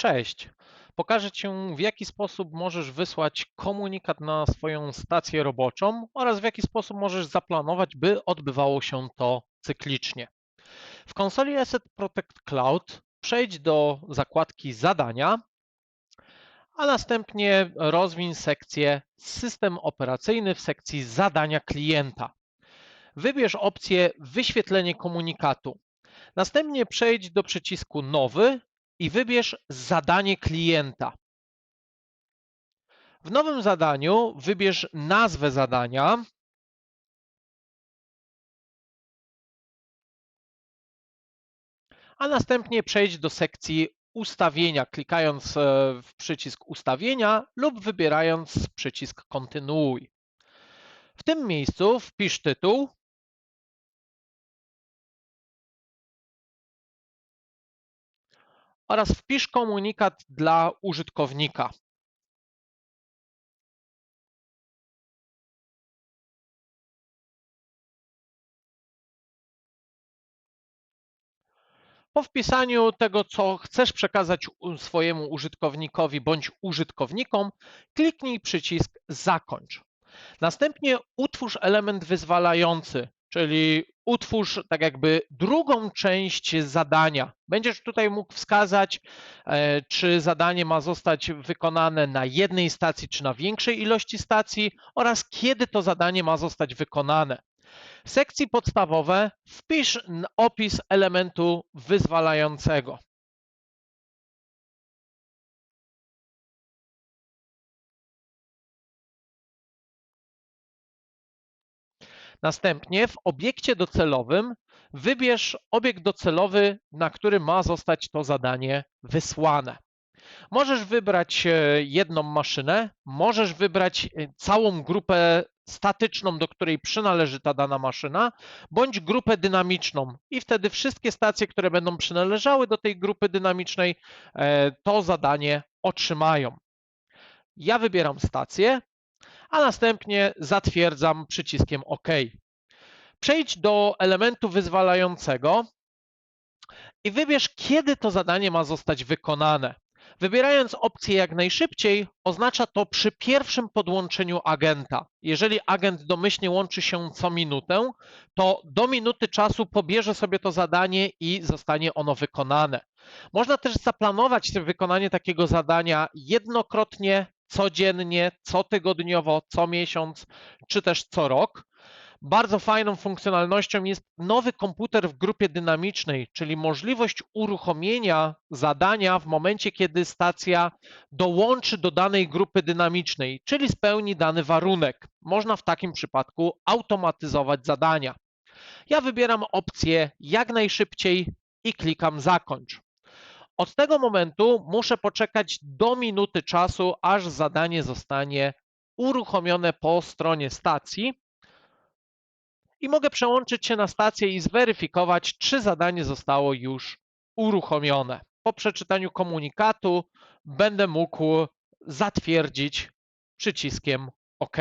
Cześć. Pokażę Ci, w jaki sposób możesz wysłać komunikat na swoją stację roboczą oraz w jaki sposób możesz zaplanować, by odbywało się to cyklicznie. W konsoli Asset Protect Cloud przejdź do zakładki Zadania, a następnie rozwin sekcję System operacyjny w sekcji Zadania klienta. Wybierz opcję Wyświetlenie komunikatu. Następnie przejdź do przycisku Nowy i wybierz zadanie klienta. W nowym zadaniu wybierz nazwę zadania. A następnie przejdź do sekcji ustawienia, klikając e, w przycisk ustawienia lub wybierając przycisk kontynuuj. W tym miejscu wpisz tytuł, oraz wpisz komunikat dla użytkownika. Po wpisaniu tego, co chcesz przekazać swojemu użytkownikowi bądź użytkownikom, kliknij przycisk Zakończ. Następnie utwórz element wyzwalający, czyli utwórz tak jakby drugą część zadania. Będziesz tutaj mógł wskazać, e, czy zadanie ma zostać wykonane na jednej stacji, czy na większej ilości stacji oraz kiedy to zadanie ma zostać wykonane. W sekcji podstawowe wpisz opis elementu wyzwalającego. Następnie w obiekcie docelowym wybierz obiekt docelowy, na który ma zostać to zadanie wysłane. Możesz wybrać e, jedną maszynę, możesz wybrać e, całą grupę statyczną, do której przynależy ta dana maszyna, bądź grupę dynamiczną. I wtedy wszystkie stacje, które będą przynależały do tej grupy dynamicznej, e, to zadanie otrzymają. Ja wybieram stację, a następnie zatwierdzam przyciskiem OK. Przejdź do elementu wyzwalającego i wybierz, kiedy to zadanie ma zostać wykonane. Wybierając opcję jak najszybciej, oznacza to przy pierwszym podłączeniu agenta. Jeżeli agent domyślnie łączy się co minutę, to do minuty czasu pobierze sobie to zadanie i zostanie ono wykonane. Można też zaplanować wykonanie takiego zadania jednokrotnie codziennie, cotygodniowo, co miesiąc, czy też co rok. Bardzo fajną funkcjonalnością jest nowy komputer w grupie dynamicznej, czyli możliwość uruchomienia zadania w momencie, kiedy stacja dołączy do danej grupy dynamicznej, czyli spełni dany warunek. Można w takim przypadku automatyzować zadania. Ja wybieram opcję jak najszybciej i klikam zakończ. Od tego momentu muszę poczekać do minuty czasu, aż zadanie zostanie uruchomione po stronie stacji i mogę przełączyć się na stację i zweryfikować, czy zadanie zostało już uruchomione. Po przeczytaniu komunikatu będę mógł zatwierdzić przyciskiem OK.